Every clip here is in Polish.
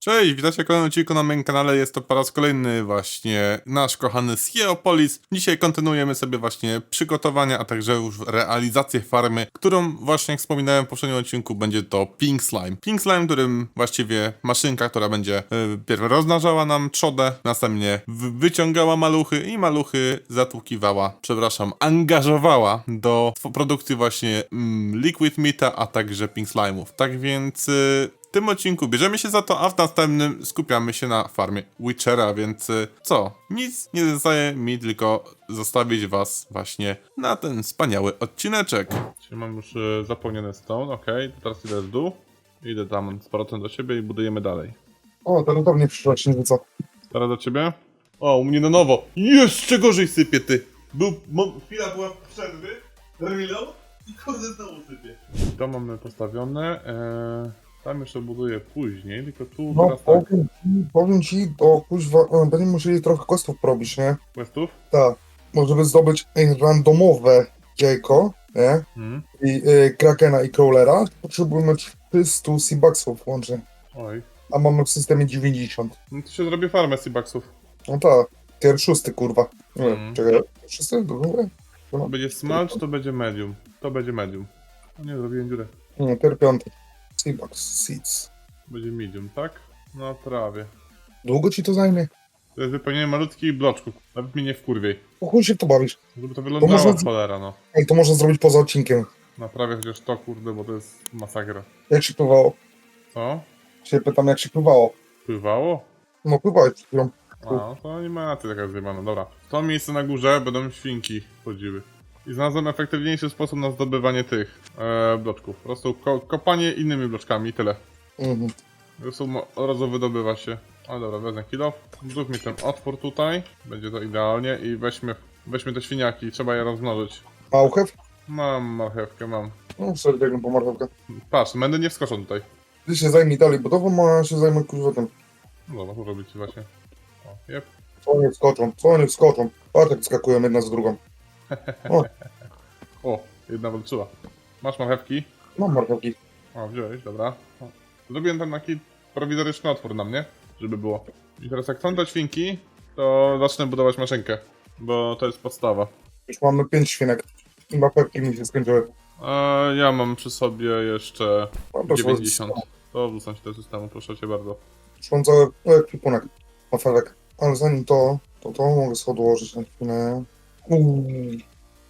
Cześć, witajcie kolejnym odcinku na moim kanale. Jest to po raz kolejny właśnie nasz kochany Sieopolis. Dzisiaj kontynuujemy sobie właśnie przygotowania, a także już realizację farmy, którą właśnie jak wspominałem w poprzednim odcinku będzie to Pink Slime. Pink Slime, którym właściwie maszynka, która będzie y, pierw rozmnażała nam trzodę, następnie wyciągała maluchy i maluchy zatłukiwała, przepraszam, angażowała do produkcji właśnie mm, Liquid Meata, a także Pink Slime'ów. Tak więc... W tym odcinku bierzemy się za to, a w następnym skupiamy się na farmie Witchera, więc y, co? Nic nie zostaje mi tylko zostawić was właśnie na ten wspaniały odcineczek. Czyli mam już y, zapełniony stone, ok, to teraz idę w dół, idę tam z powrotem do siebie i budujemy dalej. O, to do mnie przyszła księżyca. Teraz do ciebie? O, u mnie na nowo. Jeszcze gorzej sypie, ty. Był, mo- chwila była przerwy, reload i kurde znowu sypie. To mamy postawione, e, tam już obuduję później, tylko tu No, teraz tak. powiem, ci- powiem ci, bo kuźwa, e, będziemy musieli trochę questów robić, nie? Questów? Tak. No, żeby zdobyć e, randomowe jajko, nie? Mhm. I e, Krakena i Crawlera, potrzebujemy 300 C-Bucksów łącznie. Oj. A mamy w systemie 90. No to się zrobię farmę Seabaxów. No tak. Tier 6, kurwa. Nie, hmm. Czekaj, 6? Dobrze? To będzie smalcz, to będzie medium. To będzie medium. Nie, zrobiłem dziurę. Nie, tier 5. Seabox Seeds. Będzie medium, tak? No, na trawie. Długo ci to zajmie? To jest wypełnienie malutkich bloczków. Nawet mnie nie wkurwiej. Po chuj się to bawisz. Żeby to wyglądało to cholera, no. Ej, to można zrobić poza odcinkiem. Na chociaż to, kurde, bo to jest masakra. Jak się pływało? Co? Się pytam, jak się pływało? Pływało? No pływałeś chwilą. A, no to nie ma na tyle taka zjebana. Dobra. To miejsce na górze będą świnki chodziły. I znalazłem efektywniejszy sposób na zdobywanie tych e, bloczków. Po prostu ko kopanie innymi bloczkami tyle. Mhm. Po prostu od razu wydobywa się. Ale dobra, wezmę kill off. Zrób mi ten otwór tutaj. Będzie to idealnie i weźmy, weźmy te świniaki, trzeba je rozmnożyć. Małchew? Mam marchewkę, mam. No, sobie biegnę po marchewkę. Patrz, będę nie wskoczą tutaj. Ty się zajmij dalej budową, a ja się zajmę kurwa tym. No dobra, to robić właśnie. O, jep. Co oni wskoczą, co oni wskoczą. Jak skakują jedna z drugą. O, O, jedna walczyła. Masz marchewki? mam marchewki. O, wziąłeś, dobra. O. Zrobiłem tam taki prowizoryczny otwór na mnie, żeby było. I teraz jak są te świnki, to zacznę budować maszynkę. Bo to jest podstawa. Już mamy pięć świnek. I marchewki mi się skończyły. A ja mam przy sobie jeszcze Mam to 90. To wrzucam do systemu, proszę cię bardzo. Mam cały ekwipunek. Marchewek. Ale zanim to, to to mogę sobie odłożyć na chwilę. Uuu.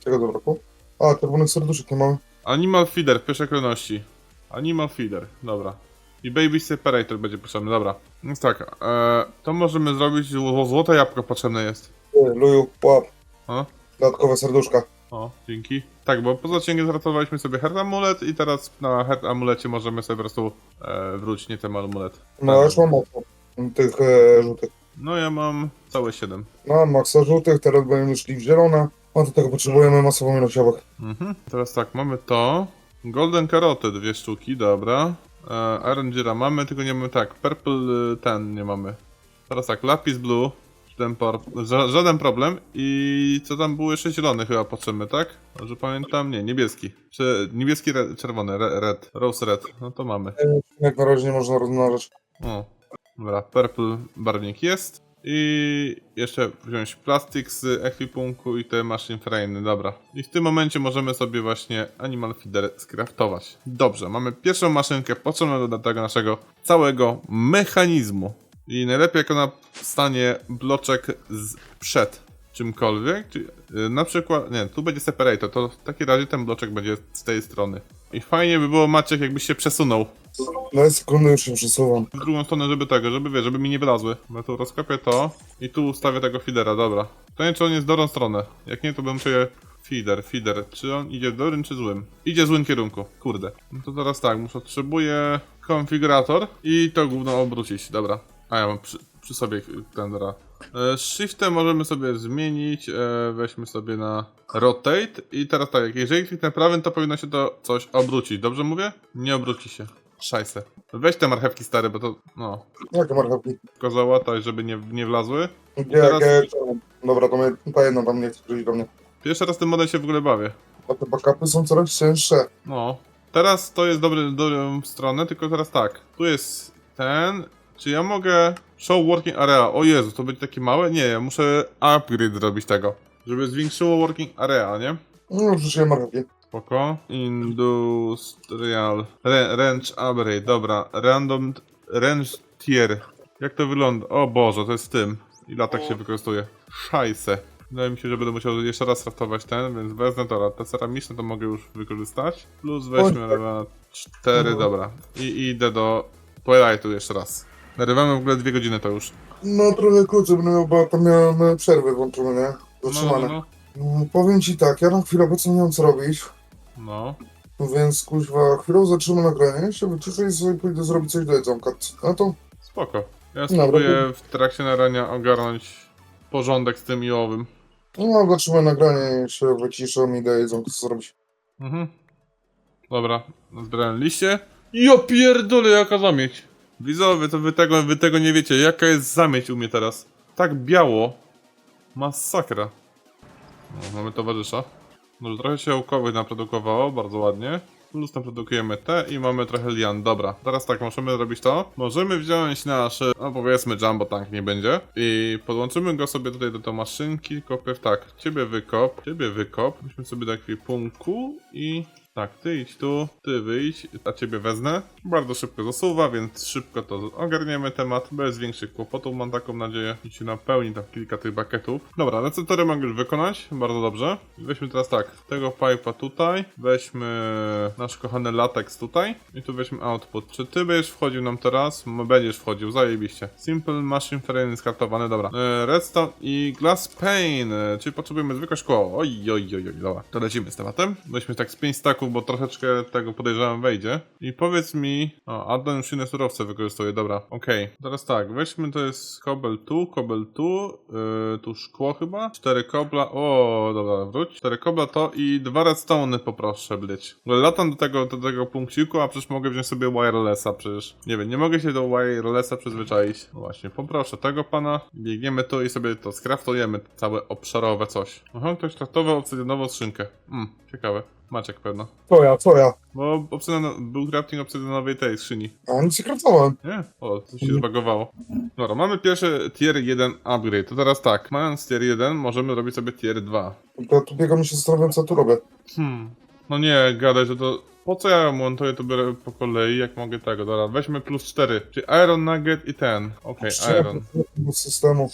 Czego zabrakło? A, czerwonych serduszek nie mamy. Animal feeder w pierwszej kolejności. Animal feeder, dobra. I baby separator będzie potrzebny, dobra. Więc tak, e, to możemy zrobić, zło- złote jabłko potrzebne jest. Ty, Luju, łap. O, Dodatkowe serduszka. o, dzięki. Tak, bo poza cięgiem zaratowaliśmy sobie heart amulet i teraz na heart amulecie możemy sobie po prostu e, wrócić, nie ten amulet. No, już mam mocno. Tych e, żółtych. No ja mam całe 7. No, maksa żółtych, teraz będziemy szli w zielone. A do tego potrzebujemy masową ilość jabłek. Mhm. Teraz tak, mamy to. Golden karoty, dwie sztuki, dobra. E, Orange'a mamy, tylko nie mamy tak. Purple y, ten nie mamy. Teraz tak, lapis blue. Żaden, por, ża, żaden problem. I co tam było jeszcze zielony chyba potrzebny, tak? Że pamiętam, nie, niebieski. Czy niebieski, red, czerwony, re, red, rose red. No to mamy. Jak na razie nie można rozmnażać. O, dobra, purple barwnik jest. I jeszcze wziąć plastik z ekwipunku i te machine frame, dobra. I w tym momencie możemy sobie właśnie animal feeder skraftować. Dobrze, mamy pierwszą maszynkę potrzebną do tego naszego całego mechanizmu. I najlepiej jak ona stanie bloczek z przed czymkolwiek, czyli y, na przykład, nie, tu będzie separator, to w takim razie ten bloczek będzie z tej strony. I fajnie by było Maciek jakbyś się przesunął Daj sekundę, już się przesuwam. w drugą stronę, żeby tego, żeby wie, żeby mi nie wylazły. No tu rozkopię to i tu ustawię tego feedera, dobra. To nie czy on jest w dobrą stronę. Jak nie, to bym czuję feeder, feeder. Czy on idzie w dobrym, czy złym? Idzie w złym kierunku, kurde. No to teraz tak, muszę, potrzebuję konfigurator i to gówno obrócić, dobra. A ja mam przy, przy sobie ten, dobra. E, Shiftem możemy sobie zmienić, e, weźmy sobie na rotate i teraz tak, jeżeli kliknę prawym, to powinno się to coś obrócić, dobrze mówię? Nie obróci się. Szajse. Weź te marchewki stare, bo to, no, Jakie marchewki? tylko załataj, żeby nie, nie wlazły. Gdzie, Teraz- jakie? Dobra, to mnie, ta jedna tam nie chce przyjść do mnie. Pierwszy raz tym modem się w ogóle bawię. A te backupy są coraz cięższe. No. Teraz to jest dobry, dobrą stronę, tylko teraz tak. Tu jest ten, Czy ja mogę... Show working area. O Jezu, to będzie takie małe? Nie, ja muszę upgrade zrobić tego. Żeby zwiększyło working area, nie? No, wrzuciłem marchewki. Spoko. Industrial. Re, range upgrade, dobra. Random range tier. Jak to wygląda? O Boże, to jest w tym. I latak się wykorzystuje. Szajse. Wydaje mi się, że będę musiał jeszcze raz raftować ten, więc wezmę to. Te ceramiczne to mogę już wykorzystać. Plus weźmy na 4, dobra. I, idę do Twilightu jeszcze raz. Narywamy w ogóle dwie godziny to już. No, trochę krócej bo tam miałem e, przerwy włączone, nie? No, no, Zatrzymane. no. No, powiem ci tak, ja na chwilę obecnie nie wiem co robić, no. więc kuźwa, chwilę zatrzymam nagranie, się wyciszę i sobie pójdę zrobić coś do jedzonka. A to? Spoko. Ja Dobra, spróbuję w trakcie narania ogarnąć porządek z tym i owym. No, zatrzymam nagranie i się wyciszę i daję jedzonko co zrobić. Mhm. Dobra, zbierałem liście. Ja pierdolę, jaka zamieć. Widzowie, to wy tego, wy tego nie wiecie. Jaka jest zamieć u mnie teraz? Tak biało. Masakra. No, mamy towarzysza. No, trochę się ołkowych naprodukowało, bardzo ładnie. Plus tam produkujemy te i mamy trochę lian. Dobra, teraz tak, możemy zrobić to. Możemy wziąć nasz, no powiedzmy jumbo tank nie będzie. I podłączymy go sobie tutaj do tej maszynki. Kopiew tak, ciebie wykop, ciebie wykop. Myśmy sobie do ekwipunku i tak, ty idź tu, ty wyjdź, a ciebie wezmę. Bardzo szybko zasuwa, więc szybko to ogarniemy temat, bez większych kłopotów mam taką nadzieję. I się napełni tam kilka tych bucketów. Dobra, receptory mogę już wykonać, bardzo dobrze. Weźmy teraz tak, tego pipe'a tutaj, weźmy nasz kochany latex tutaj i tu weźmy output. Czy ty będziesz wchodził nam teraz? Będziesz wchodził, zajebiście. Simple machine frame skartowany, dobra. E, redstone i glass pane, e, czyli potrzebujemy zwykłe szkło. Oj, oj, oj, oj, dobra. To lecimy z tematem. Weźmy tak z 5 staków, bo troszeczkę tego podejrzewam wejdzie. I powiedz mi... O, Addon już inne surowce wykorzystuje, dobra. Okej, teraz tak, weźmy to jest kobel tu, kobel tu, yy, tu szkło chyba, cztery kobla, o, dobra, wróć, cztery kobla to i dwa redstone'y poproszę być. Latam do tego, do tego punkciku, a przecież mogę wziąć sobie wirelessa przecież. Nie wiem, nie mogę się do wirelessa przyzwyczaić. No właśnie, poproszę tego pana, biegniemy tu i sobie to skraftujemy, całe obszarowe coś. Aha, ktoś kraftował obsydianową skrzynkę. Hmm, ciekawe. Maciek pewno. Co ja, co ja? Bo obsydian, był crafting obsydianowej tej skrzyni. A nic nie kraftowałem. Nie? O, coś się zbagowało. Dobra, mamy pierwszy tier 1 upgrade. To teraz tak, mając tier 1 możemy robić sobie tier 2. To tu biegam i się zastanawiam co tu robię. Hmm. No nie, gadaj, że to... Po co ja montuję to biorę po kolei, jak mogę tego? Dobra, weźmy plus 4. Czyli Iron Nugget i ten. Okej, Iron. Do systemu.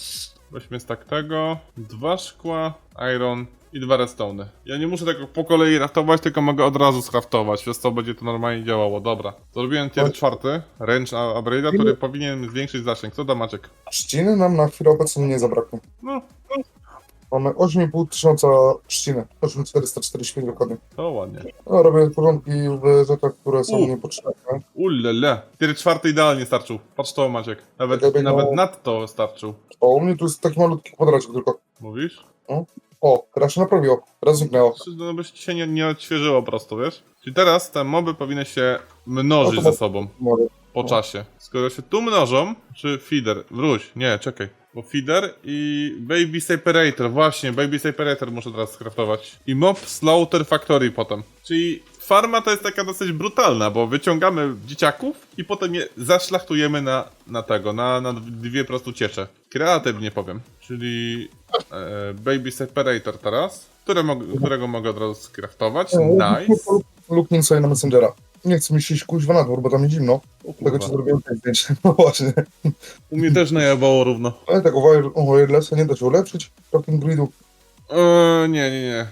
Weźmy tak tego. Dwa szkła, Iron i dwa redstone'y. Ja nie muszę tego po kolei raftować, tylko mogę od razu skraftować, przez to będzie to normalnie działało. Dobra. Zrobiłem tier Chodź. czwarty, range upgrade'a, który powinien zwiększyć zasięg. Co da Maciek? Trzciny nam na chwilę obecną nie zabrakło. No, Mamy 8,5 tysiąca trzciny. 8445 dokładnie. to ładnie. No, robię porządki w rzeczach, które są U. niepotrzebne. Ulele. Tier czwarty idealnie starczył. Patrz to Maciek. Nawet, Czekaj, no. nawet nadto starczył. O, u mnie tu jest taki malutki kwadracik tylko. Mówisz? O, teraz się naprawiło. Teraz zniknęło. Czy No byś się nie, nie odświeżyło po prostu, wiesz? Czyli teraz te moby powinny się mnożyć No ze sobą Może. po No. czasie. Skoro się tu mnożą, czy feeder? Wróć, nie, czekaj. Bo feeder i baby separator, właśnie, baby separator muszę teraz skraftować. I mob slaughter factory potem. Czyli farma to jest taka dosyć brutalna, bo wyciągamy dzieciaków i potem je zaszlachtujemy na, na tego, na, na dwie prostu ciecze. Kreatywnie powiem. Czyli e, baby separator teraz, które mog, którego mogę od razu skraftować. Nice. Luknij sobie na Messengera. Nie chcę mi się iść kuźwa na dwór, bo tam jest zimno. Tego ci zrobiłem tak zdjęcie. No właśnie. U mnie też najawało równo. Ale tak, o wirelessa nie da się ulepszyć. Talking gridu. Eee, nie, nie, nie.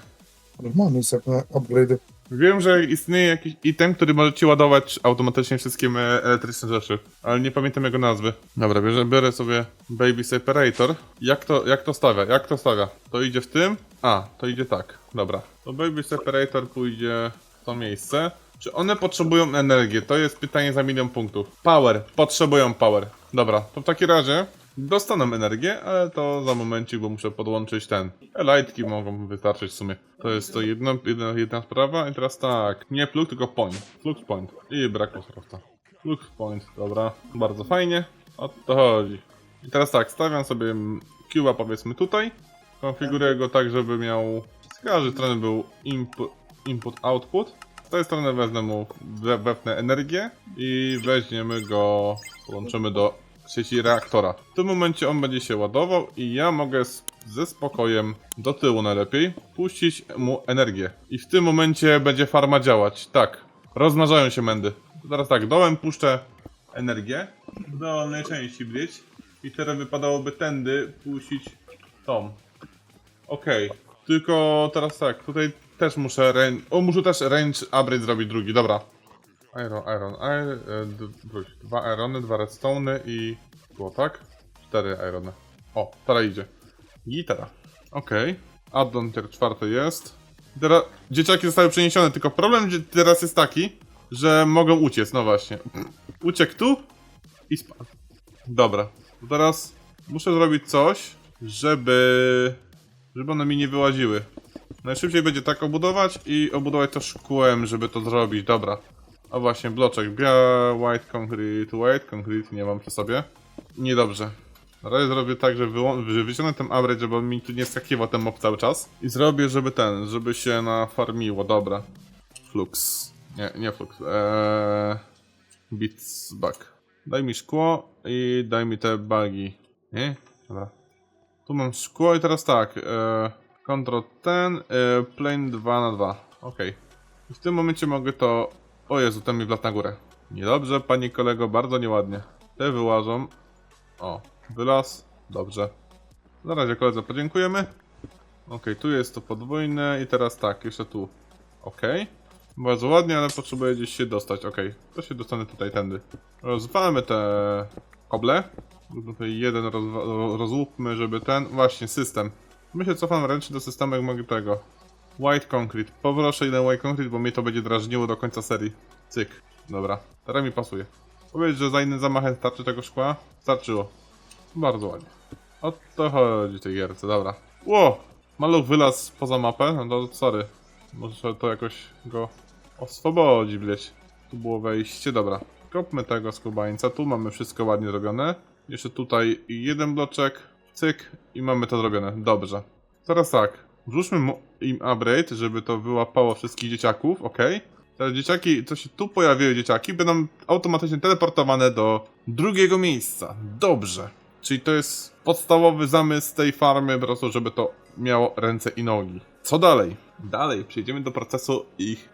Mamy jest jak na upgrade'y. Wiem, że istnieje jakiś item, który może ci ładować automatycznie wszystkie elektryczne rzeczy, ale nie pamiętam jego nazwy. Dobra, bierze, biorę sobie Baby Separator. Jak to, jak to stawia? Jak to stawia? To idzie w tym? A, to idzie tak. Dobra. To Baby Separator pójdzie w to miejsce. Czy one potrzebują energię? To jest pytanie za milion punktów. Power. Potrzebują power. Dobra, to w takim razie dostaną energię, ale to za momencik, bo muszę podłączyć ten. Lightki mogą wystarczyć w sumie. To jest to jedna, jedna, jedna sprawa. I teraz tak, nie plug, tylko point. Flux point. I brakło surowca. Flux point, dobra. Bardzo fajnie. O to chodzi. I teraz tak, stawiam sobie cube'a powiedzmy tutaj. Konfiguruję go tak, żeby miał z każdej strony był input, output. Z tej strony wezmę mu, energię i weźmiemy go, połączymy do sieci reaktora. W tym momencie on będzie się ładował i ja mogę ze spokojem do tyłu najlepiej puścić mu energię. I w tym momencie będzie farma działać. Tak, rozmnażają się mędy. Teraz tak, dołem puszczę energię w dolnej części i teraz wypadałoby tędy puścić tą. Okej, tylko teraz tak, tutaj też muszę range... O, muszę też range upgrade zrobić drugi, dobra. Iron, iron, iron, e, wróć, dwa irony, dwa redstone i... Było tak? Cztery irony. O, teraz idzie. Gitara. Okej. Addon tier czwarty jest. Teraz dzieciaki zostały przeniesione, tylko problem teraz jest taki, że mogą uciec, no właśnie. Uciekł tu i spadł. Dobra, teraz muszę zrobić coś, żeby... żeby one mi nie wyłaziły. Najszybciej będzie tak obudować i obudować to szkłem, żeby to zrobić, dobra. A właśnie, bloczek, bia, white concrete, white concrete, nie mam przy sobie. Niedobrze. Na razie zrobię tak, że, że wyciągnę ten average, żeby mi tu nie skakiwał ten mob cały czas. I zrobię, żeby ten, żeby się nafarmiło, dobra. Flux. Nie, nie flux. Eee... Beats back. Daj mi szkło i daj mi te bugi. Nie? Dobra. Tu mam szkło i teraz tak. E, control ten, e, plane 2 na 2 Okej. I w tym momencie mogę to... O Jezu, ten mi wlazł na górę. Niedobrze, panie kolego, bardzo nieładnie. Te wyłażą. O, wylaz. Dobrze. Na razie koledze podziękujemy. Okej, tu jest to podwójne i teraz tak, jeszcze tu. Okej. Bardzo ładnie, ale potrzebuję gdzieś się dostać. Okej, to się dostanę tutaj tędy. Rozwalmy te koble. Tutaj jeden rozłupmy, żeby ten... Właśnie, system. My się cofam ręcznie do systemu, jak mogę tego. White Concrete. Poproszę jeden White Concrete, bo mnie to będzie drażniło do końca serii. Cyk. Dobra, teraz mi pasuje. Powiedz, że za innym zamachem starczy tego szkła? Starczyło. Bardzo ładnie. O to chodzi tej gierce, dobra. Ło! Maluch wylazł poza mapę, no to sorry. Może to jakoś go oswobodzi, bleć. Tu było wejście, dobra. Kopmy tego skubańca, tu mamy wszystko ładnie zrobione. Jeszcze tutaj jeden bloczek, cyk i mamy to zrobione, dobrze. Teraz tak, wrzućmy im upgrade, żeby to wyłapało wszystkich dzieciaków, ok? Teraz dzieciaki, co się tu pojawiły dzieciaki, będą automatycznie teleportowane do drugiego miejsca. Dobrze. Czyli to jest podstawowy zamysł tej farmy, po prostu, żeby to miało ręce i nogi. Co dalej? Dalej przejdziemy do procesu ich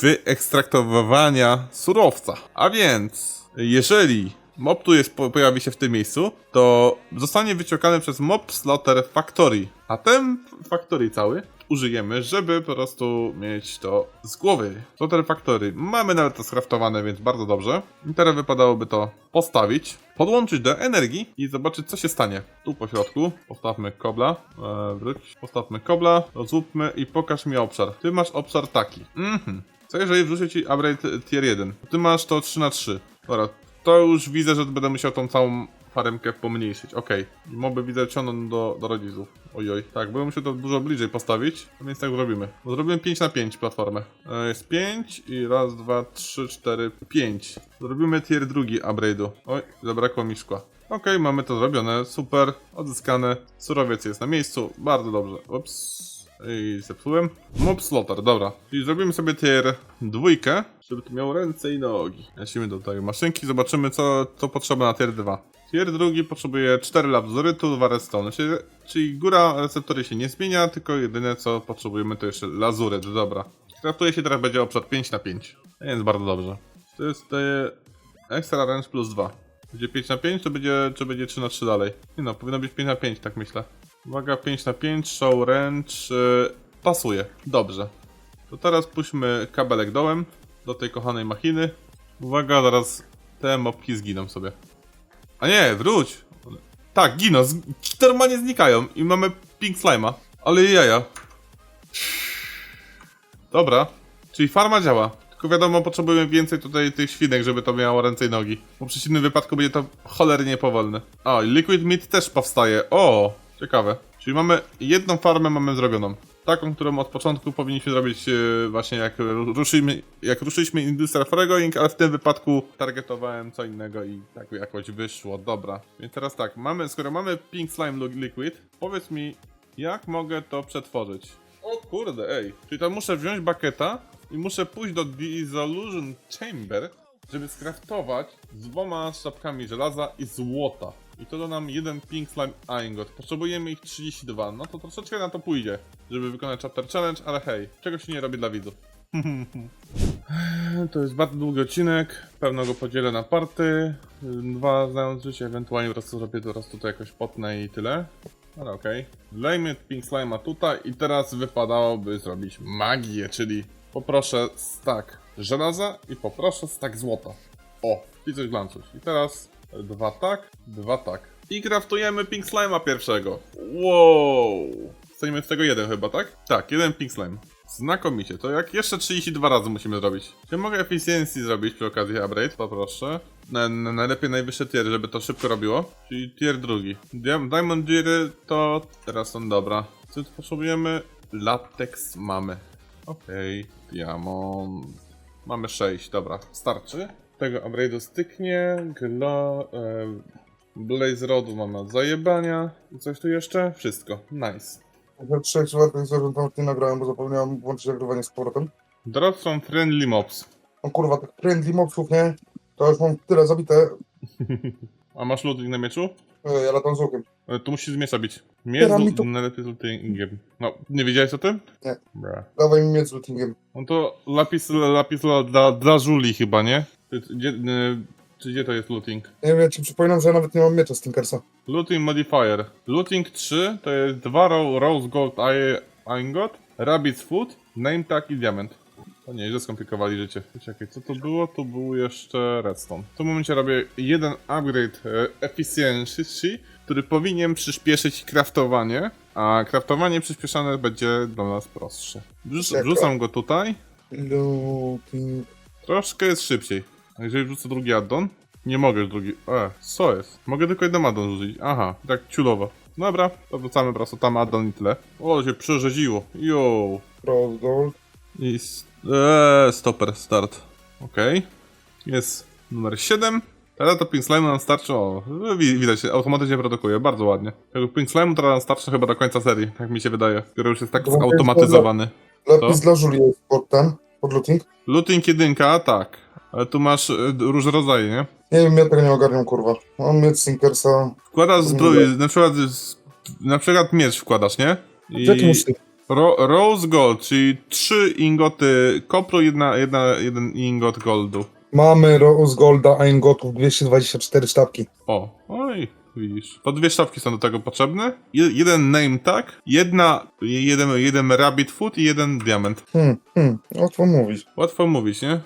wyekstraktowywania surowca. A więc, jeżeli mob tu jest, po- pojawi się w tym miejscu, to zostanie wyciągany przez mob slaughter factory. A ten factory cały użyjemy, żeby po prostu mieć to z głowy. Slaughter factory. Mamy nawet to skraftowane, więc bardzo dobrze. I teraz wypadałoby to postawić, podłączyć do energii i zobaczyć co się stanie. Tu po środku postawmy kobla, e, wróć, postawmy kobla, rozłupmy i pokaż mi obszar. Ty masz obszar taki. Mhm. Co jeżeli wrzucę ci upgrade tier 1? Ty masz to 3 na 3 Dobra, to już widzę, że będę musiał tą całą faremkę pomniejszyć. Okej. I moby widzę ciągną do, do rodziców. Ojoj. Tak, będę musiał to dużo bliżej postawić, więc tak zrobimy. Bo zrobiłem 5 na 5 platformę. E, jest 5 i raz, dwa, trzy, cztery, pięć. Zrobimy tier drugi upgrade'u. Oj, zabrakło mi szkła. Okej, mamy to zrobione, super, odzyskane. Surowiec jest na miejscu, bardzo dobrze. Ups. I zepsułem. Mob slaughter, dobra. Czyli zrobimy sobie tier dwójkę, żeby to miało ręce i nogi. Lecimy do tej maszynki, zobaczymy co, co potrzeba na tier 2. Tier drugi potrzebuje 4 lazurytu, 2 redstone. Czyli, czyli góra receptory się nie zmienia, tylko jedyne co potrzebujemy to jeszcze lazuryt, dobra. Kraftuje się teraz będzie obszar 5 na 5 Więc bardzo dobrze. To jest daje extra range plus 2. Będzie 5 na 5, to będzie, czy będzie 3 na 3 dalej? Nie no, powinno być 5 na 5, tak myślę. Uwaga, 5 na 5, show range, pasuje, dobrze. To teraz puśćmy kabelek dołem do tej kochanej machiny. Uwaga, zaraz te mopki zginą sobie. A nie, wróć! Tak, giną, z, normalnie znikają i mamy pink slime'a. Ale jaja. Dobra, czyli farma działa. Tylko wiadomo, potrzebujemy więcej tutaj tych świnek, żeby to miało ręce i nogi. Bo w przeciwnym wypadku będzie to cholernie powolne. O, Liquid Meat też powstaje. O, ciekawe. Czyli mamy jedną farmę mamy zrobioną. Taką, którą od początku powinniśmy zrobić e, właśnie jak ruszyliśmy, jak ruszyliśmy Industrial Foregoing, ale w tym wypadku targetowałem co innego i tak jakoś wyszło. Dobra. Więc teraz tak, mamy, skoro mamy Pink Slime Liquid, powiedz mi, jak mogę to przetworzyć? O kurde, ej. Czyli to muszę wziąć baketa i muszę pójść do Dissolution Chamber, żeby skraftować z dwoma sztabkami żelaza i złota. I to da nam jeden Pink Slime Ingot. Potrzebujemy ich 32, no to troszeczkę na to pójdzie, żeby wykonać Chapter Challenge, ale hej, czego się nie robi dla widzów. To jest bardzo długi odcinek, pewno go podzielę na party. Dwa znając życie, ewentualnie po prostu zrobię po prostu to jakoś potnę i tyle. Ale okej. Wlejmy Pink Slime'a tutaj i teraz wypadałoby zrobić magię, czyli poproszę stack żelaza i poproszę stack złota. O, i coś glancuś. I teraz dwa tak, dwa tak. I kraftujemy Pink Slime'a pierwszego. Wow! Stoimy z tego jeden chyba, tak? Tak, jeden Pink Slime. Znakomicie, to jak jeszcze 32 razy musimy zrobić. Czy mogę efficiency zrobić przy okazji upgrade? Poproszę. Na, na, najlepiej najwyższe tier, żeby to szybko robiło. Czyli tier drugi. Diam- Diamond Tier to teraz są dobra. Co tu potrzebujemy? Latex mamy. Okej, diamond. Mamy 6, dobra, starczy. Tego upgrade'u styknie, glo, e, Blaze Rodu mamy od zajebania. I coś tu jeszcze? Wszystko, nice. Ja trzech czwartych zarząd nawet nie nagrałem, bo zapomniałem włączyć nagrywanie z powrotem. Drop from friendly mobs. No kurwa, tych friendly mobsów, nie? To już mam tyle zabite. A masz looting na mieczu? E, Ja latam z łukiem. E, Tu musisz z miecza bić. Miecz Teraz mi to- najlepiej z lootingiem. No, nie wiedziałeś o tym? Nie. Bra. Dawaj mi mieć z lootingiem. No to lapis, lapis dla, dla, dla żuli chyba, nie? Czy, gdzie, e, czy gdzie to jest looting? Nie wiem, czy przypominam, że ja nawet nie mam miecza Stinkersa. Looting modifier. Looting 3 to jest 2 ro rose gold i- ingot, rabbit's foot, name tag i diament. To nie, źle skomplikowali życie. Czekaj, co to było? Tu był jeszcze redstone. W tym momencie robię jeden upgrade e, efficiency, który powinien przyspieszyć craftowanie, a craftowanie przyspieszane będzie dla nas prostsze. Wrzuc to? wrzucam go tutaj, Looting. troszkę jest szybciej. A jeżeli wrzucę drugi addon, nie mogę drugi. E, co jest? Mogę tylko jeden addon rzucić. Aha, tak ciulowo. Dobra, to wrzucamy po prostu tam addon i tyle. O, się przerzeziło. Yo. Rose gold. I s- eee, stopper, start. Okej. Jest numer 7. Teraz to Pink Slime nam starczy. O, wi- widać, automatycznie produkuje, bardzo ładnie. Tego Pink Slime teraz nam starczy chyba do końca serii, tak mi się wydaje. Który już jest tak zautomatyzowany. Lapis dla Julii jest pod ten, pod looting. Looting jedynka, tak. Ale tu masz y, różne rodzaje, nie? Nie wiem, ja tego nie ogarniam, kurwa. Mam mieć Stinkersa. Wkładasz zbroję, na przykład, z- na przykład miecz wkładasz, nie? I musi? ro, Rose Gold, czyli trzy ingoty kopru, jedna, jedna, jeden ingot goldu. Mamy Rose Golda, a Ingotów 224 sztabki. O, oj, widzisz. To dwie sztabki są do tego potrzebne. Je, jeden name tag, jedna, jeden, jeden rabbit foot i jeden diament. Hmm, hmm, łatwo mówić. Łatwo mówić, nie?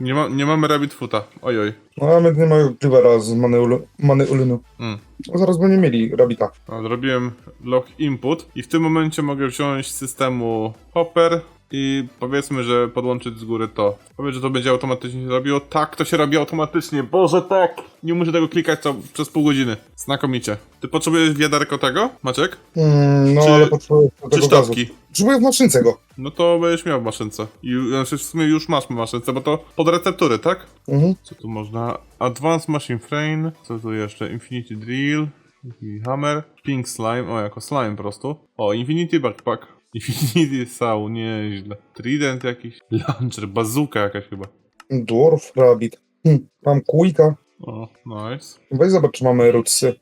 Nie, ma, nie mamy rabbit foota. Ojoj. No, ale nie mają Clivera z Many, Ul- Many Ulynu. Mm. No, zaraz będziemy mieli Rabita. No, Zrobiłem log input i w tym momencie mogę wziąć z systemu hopper i powiedzmy, że podłączyć z góry to. Powiedz, że to będzie automatycznie się robiło. Tak, to się robi automatycznie. Boże, tak! Nie muszę tego klikać co, przez pół godziny. Znakomicie. Ty potrzebujesz wiaderko tego, Maciek? Hmm, no Czy- ale potrzebuję Czy tego gazu. sztabki? Potrzebuję w maszynce go. No to będziesz miał w maszynce. I znaczy w sumie już masz w maszynce, bo to pod receptury, tak? Mhm. Co tu można? Advanced Machine Frame. Co tu jeszcze? Infinity Drill. i Hammer. Pink Slime. O, jako slime po prostu. O, Infinity Backpack. Infinity Saw, nieźle. Trident jakiś. Launcher, bazooka jakaś chyba. Dwarf Rabbit. Hmm, mam Quicka. O, nice. Weź zobacz, czy mamy Rootsy.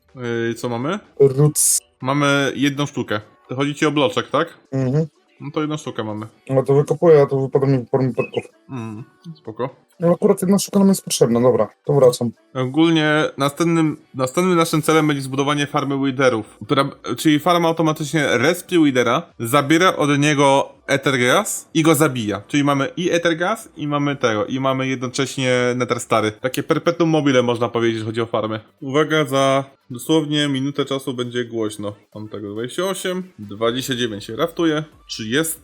Yy, co mamy? Roots. Mamy jedną sztukę. To chodzi ci o bloczek, tak? Mhm. No to jedną sztukę mamy. No to wykopuję, a to wypada mi w formie petków. Mm, spoko. No akurat jedna sztuka nam jest potrzebna, dobra, to wracam. Ogólnie następnym, następnym naszym celem będzie zbudowanie farmy Widerów, która, czyli farma automatycznie respi Widera, zabiera od niego Ethergas i go zabija. Czyli mamy i Ethergas i mamy tego, i mamy jednocześnie Nether Stary. Takie perpetuum mobile można powiedzieć, chodzi o farmy. Uwaga, za dosłownie minutę czasu będzie głośno. Mam tego 28, 29 się raftuje, 30,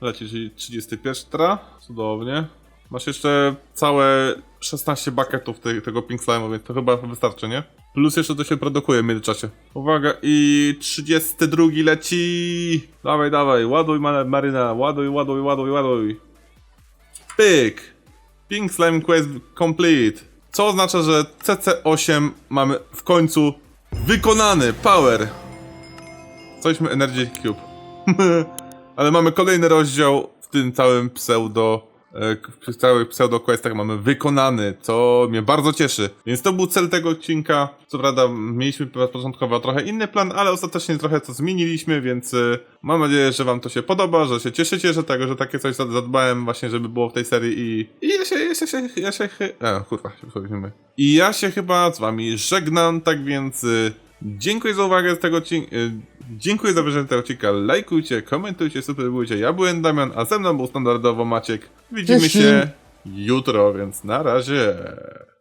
leci czyli 31 tra, cudownie. Masz jeszcze całe 16 bucketów te, tego Pink Slime'u, więc to chyba wystarczy, nie? Plus jeszcze to się produkuje w międzyczasie. Uwaga, i 32 leci! Dawaj, dawaj, ładuj ma- Maryna, ładuj, ładuj, ładuj, ładuj. Pyk! Pink Slime Quest complete. Co oznacza, że CC8 mamy w końcu wykonany. Power! Cośmy Energy Cube. Ale mamy kolejny rozdział w tym całym pseudo w całych pseudo-questach mamy wykonany, co mnie bardzo cieszy. Więc to był cel tego odcinka. Co prawda mieliśmy początkowo trochę inny plan, ale ostatecznie trochę to zmieniliśmy, więc e, mam nadzieję, że wam to się podoba, że się cieszycie, że tego, że takie coś zad- zadbałem właśnie, żeby było w tej serii i, i ja się, ja się, się, ja się, e, kurwa, się. I ja się chyba z wami żegnam, tak więc y, dziękuję za uwagę z tego odcinka. Y, dziękuję za obejrzenie tego odcinka. Lajkujcie, komentujcie, subskrybujcie. Ja byłem Damian, a ze mną był standardowo Maciek. Widzimy Cześć. się jutro, więc na razie.